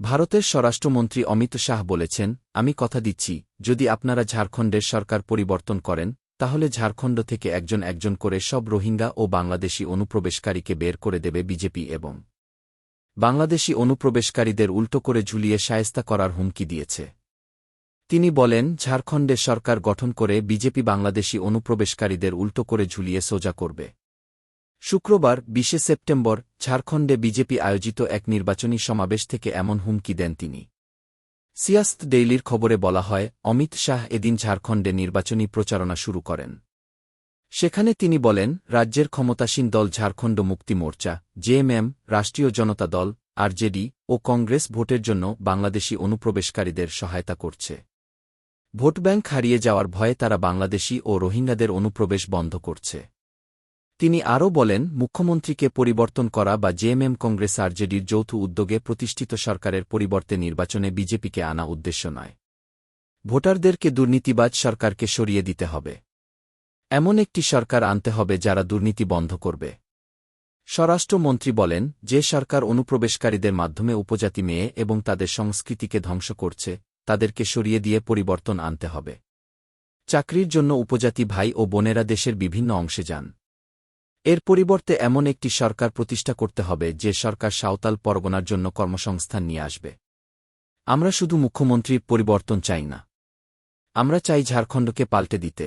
ভারতের স্বরাষ্ট্রমন্ত্রী অমিত শাহ বলেছেন, আমি কথা দিচ্ছি, যদি আপনারা ঝাড়খণ্ডের সরকার পরিবর্তন করেন, তাহলে ঝাড়খণ্ড থেকে একজন একজন করে সব রোহিঙ্গা ও বাংলাদেশি অনুপ্রবেশকারীকে বের করে দেবে বিজেপি এবং বাংলাদেশি অনুপ্রবেশকারীদের উল্টো করে ঝুলিয়ে সায়স্তা করার হুমকি দিয়েছে। তিনি বলেন, ঝাড়খণ্ডে সরকার গঠন করে বিজেপি বাংলাদেশি অনুপ্রবেশকারীদের উল্টো করে ঝুলিয়ে সোজা করবে। শুক্রবার, বিশে সেপ্টেম্বর, ঝাড়খণ্ডে বিজেপি আয়োজিত এক নির্বাচনী সমাবেশ থেকে এমন হুমকি দেন তিনি। সিয়াস্ত ডেইলির খবরে বলা হয়, অমিত শাহ এদিন ঝাড়খণ্ডে নির্বাচনী প্রচারণা শুরু করেন। সেখানে তিনি বলেন, রাজ্যের ক্ষমতাসীন দল ঝাড়খণ্ড মুক্তি মোর্চা জেএমএম রাষ্ট্রীয় জনতা দল আরজেডি ও কংগ্রেস ভোটের জন্য বাংলাদেশি অনুপ্রবেশকারীদের সহায়তা করছে। ভোটব্যাঙ্ক হারিয়ে যাওয়ার ভয়ে তারা বাংলাদেশি ও রোহিঙ্গাদের অনুপ্রবেশ বন্ধ করছে। তিনি আরও বলেন, মুখ্যমন্ত্রীকে পরিবর্তন করা বা জেএমএম কংগ্রেস আরজেডির যৌথ উদ্যোগে প্রতিষ্ঠিত সরকারের পরিবর্তে নির্বাচনে বিজেপিকে আনা উদ্দেশ্য নয়। ভোটারদেরকে দুর্নীতিবাজ সরকারকে সরিয়ে দিতে হবে। এমন একটি সরকার আনতে হবে যারা দুর্নীতি বন্ধ করবে। স্বরাষ্ট্রমন্ত্রী বলেন, যে সরকার অনুপ্রবেশকারীদের মাধ্যমে উপজাতি মেয়ে এবং তাদের সংস্কৃতিকে ধ্বংস করছে, তাদেরকে সরিয়ে দিয়ে পরিবর্তন আনতে হবে। চাকরির জন্য উপজাতি ভাই ও বোনেরা দেশের বিভিন্ন অংশে যান। এর পরিবর্তে এমন একটি সরকার প্রতিষ্ঠা করতে হবে যে সরকার সাঁওতাল পরগনার জন্য কর্মসংস্থান নিয়ে আসবে। আমরা শুধু মুখ্যমন্ত্রীর পরিবর্তন চাই না। আমরা চাই ঝাড়খণ্ডকে পাল্টে দিতে।